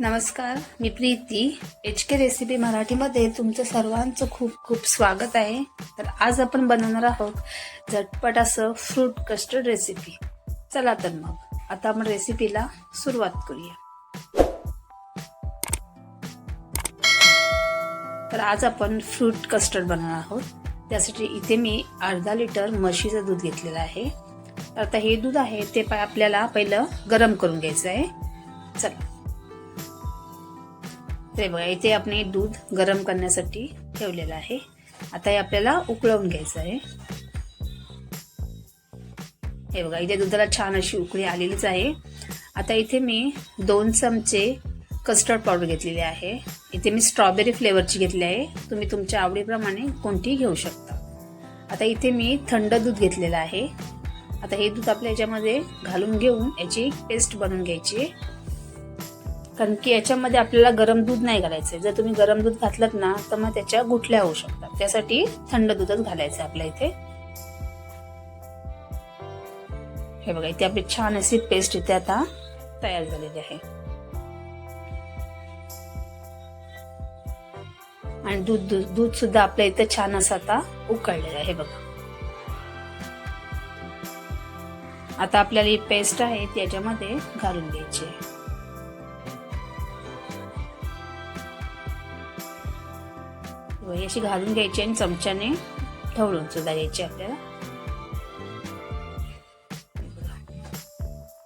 नमस्कार मी Preeti. H K recipe मराठीमध्ये तुमचं सर्वांचं खूप खूप स्वागत आहे. तर आज आपण बनवणार आहोत झटपट असं फ्रूट कस्टर्ड रेसिपी चला तर मग आता आपण रेसिपीला सुरुवात करूया. तर आज आपण फ्रूट कस्टर्ड बनवणार आहोत. त्यासाठी इथे मी अर्धा लिटर म्हशीचं दूध घेतलेलं आहे. तर आता हे दूध आहे ते आपल्याला पहिलं गरम करून घ्यायचं आहे. चला. ते बघा इथे आपण हे दूध गरम करण्यासाठी ठेवलेलं आहे. आता हे आपल्याला उकळवून घ्यायचं आहे. हे बघा इथे दुधाला छान अशी उकळी आलेलीच आहे. आता इथे मी दोन चमचे कस्टर्ड पावडर घेतलेली आहे. इथे मी स्ट्रॉबेरी फ्लेवरची घेतली आहे. तुम्ही तुमच्या आवडीप्रमाणे कोणतीही घेऊ शकता. आता इथे मी थंड दूध घेतलेलं आहे. आता हे दूध आपल्या याच्यामध्ये घालून घेऊन याची पेस्ट बनवून घ्यायची आहे. कारण की याच्यामध्ये आपल्याला गरम दूध नाही घालायचं जर तुम्ही गरम दूध घातलं ना तर मग त्याच्या गुठल्या होऊ शकतात. त्यासाठी थंड दूधच घालायचं आपल्या इथे. हे बघा इथे आपली छान अशी पेस्ट इथे आता तयार झालेली आहे. आणि दूध दूध सुद्धा आपल्या इथे छान असं आता उकळलेलं आहे बघा. आता आपल्याला ही पेस्ट आहे ती याच्यामध्ये घालून घ्यायची आहे. वही अशी घालून घ्यायची आणि चमच्याने ठवळून सुद्धा घ्यायची आपल्याला.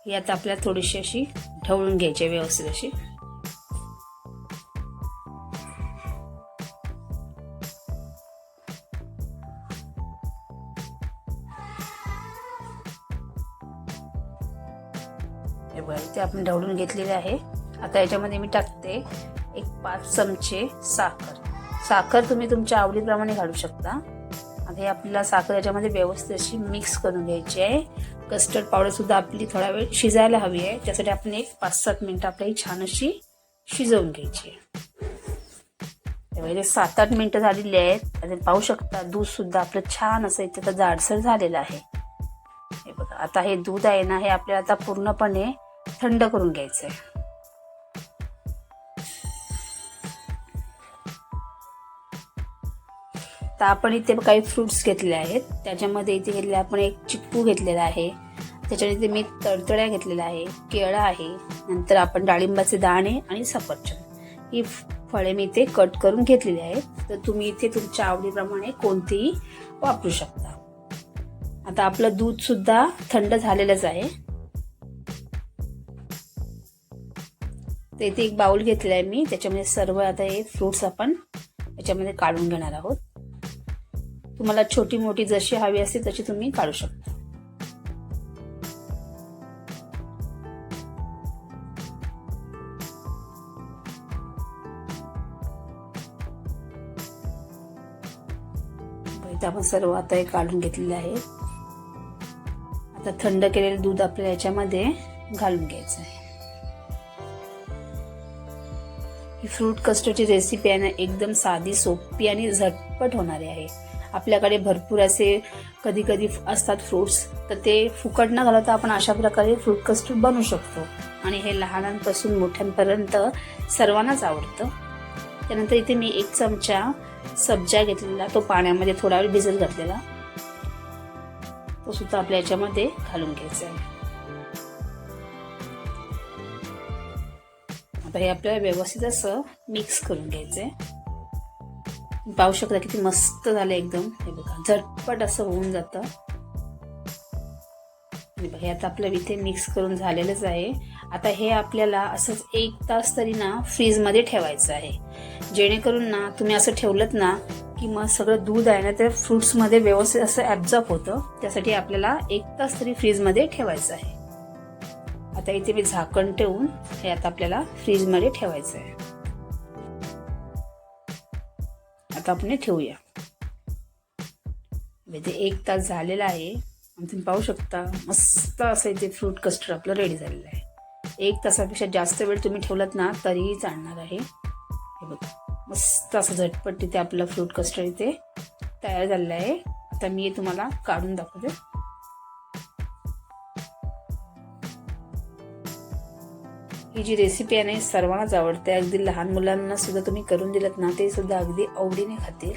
ही आता आपल्याला थोडीशी अशी ढवळून घ्यायची आहे व्यवस्थित अशी. बरं ते आपण ढवळून घेतलेले आहे. आता याच्यामध्ये मी टाकते एक पाच चमचे साखर. साखर तुम्ही तुमच्या आवडीप्रमाणे घालू शकता. आता हे आपल्याला साखर याच्यामध्ये व्यवस्थित अशी मिक्स करून घ्यायची आहे. कस्टर्ड पावडरसुद्धा आपली थोडा वेळ शिजायला हवी आहे. त्यासाठी आपण एक पाच सात मिनटं आपल्याला छान अशी शिजवून घ्यायची आहे. त्यामुळे सात आठ मिनटं झालेली आहेत. आणि पाहू शकता दूधसुद्धा आपलं छान असं इथे तर जाडसर झालेलं आहे. हे बघा आता हे दूध आहे ना हे आपल्याला आता पूर्णपणे थंड करून घ्यायचं आहे तर आपण इथे काही फ्रुट्स घेतले आहेत. त्याच्यामध्ये इथे घेतले आपण एक चिक्कू घेतलेला आहे. त्याच्याने इथे मी तडतड्या घेतलेला आहे. केळं आहे. नंतर आपण डाळिंबाचे दाणे आणि सफरचंद. ही फळे मी इथे कट करून घेतलेली आहेत. तर तुम्ही इथे तुमच्या आवडीप्रमाणे कोणतीही वापरू शकता. आता आपलं दूध सुद्धा थंड झालेलंच आहे. तर इथे एक बाउल घेतला आहे मी. त्याच्यामध्ये सर्व आता हे फ्रुट्स आपण याच्यामध्ये काढून घेणार आहोत. तुम्हाला छोटी मोठी जशी हवी असते तशी तुम्ही काढू शकता. आपण सर्व आता हे काढून घेतलेले आहे आता थंड केलेलं दूध आपल्याला याच्यामध्ये घालून घ्यायचं आहे. ही फ्रूट कस्टर्डची रेसिपी आहे ना एकदम साधी सोपी आणि झटपट होणारी आहे. आपल्याकडे भरपूर असे कधी कधी असतात फ्रुट्स तर ते फुकट न घालवता आपण अशा प्रकारे फ्रूट कस्टर्ड बनवू शकतो. आणि हे लहानांपासून मोठ्यांपर्यंत सर्वांनाच आवडतं. त्यानंतर इथे मी एक चमचा सब्जा घेतलेला तो पाण्यामध्ये थोडा वेळ भिजत घातलेला. तो सुद्धा आपल्या याच्यामध्ये घालून घ्यायचा आहे. आता हे आपल्याला व्यवस्थित असं मिक्स करून घ्यायचं आहे पाहू शकता किती मस्त झालं एकदम. हे बघा झटपट असं होऊन जातं. हे आता आपलं इथे मिक्स करून झालेलंच आहे. आता हे आपल्याला असंच एक तास तरी ना फ्रीजमध्ये ठेवायचं आहे. जेणेकरून ना तुम्ही असं ठेवलं ना की मग सगळं दूध आहे ना ते फ्रुट्समध्ये व्यवस्थित असं ॲब्झॉर्ब होतं. त्यासाठी आपल्याला एक तास तरी फ्रीजमध्ये ठेवायचं आहे. आता इथे मी झाकण ठेवून हे आता आपल्याला फ्रीजमध्ये ठेवायचं आहे. आता आपण ठेवूया. म्हणजे इथे एक तास झालेला आहे. तुम्ही पाहू शकता मस्त असं इथे फ्रूट कस्टर्ड आपलं रेडी झालेलं आहे. एक तासापेक्षा जास्त वेळ तुम्ही ठेवलात ना तरीही चालणार आहे. हे बघ मस्त असं झटपट तिथे आपलं फ्रूट कस्टर्ड इथे तयार झालेलं आहे. आता मी तुम्हाला काढून दाखवते. ही जी रेसिपी आहे ना सर्वांनाच आवडते. अगदी लहान मुलांना सुद्धा तुम्ही करून दिलत ना ते सुद्धा अगदी आवडीने खातील.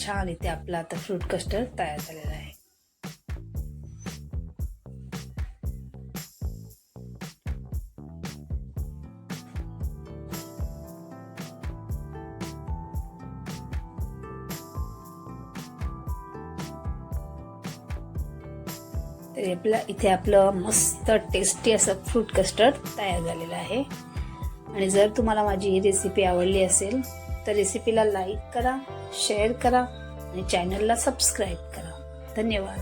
छान इथे आपला आता फ्रूट कस्टर्ड तयार झालेला आहे. आपलं इथे आपलं मस्त टेस्टी असं फ्रूट कस्टर्ड तयार झालेलं आहे. आणि जर तुम्हाला माझी ही रेसिपी आवडली असेल तर रेसिपीला लाईक करा शेअर करा आणि चॅनलला सबस्क्राईब करा. धन्यवाद.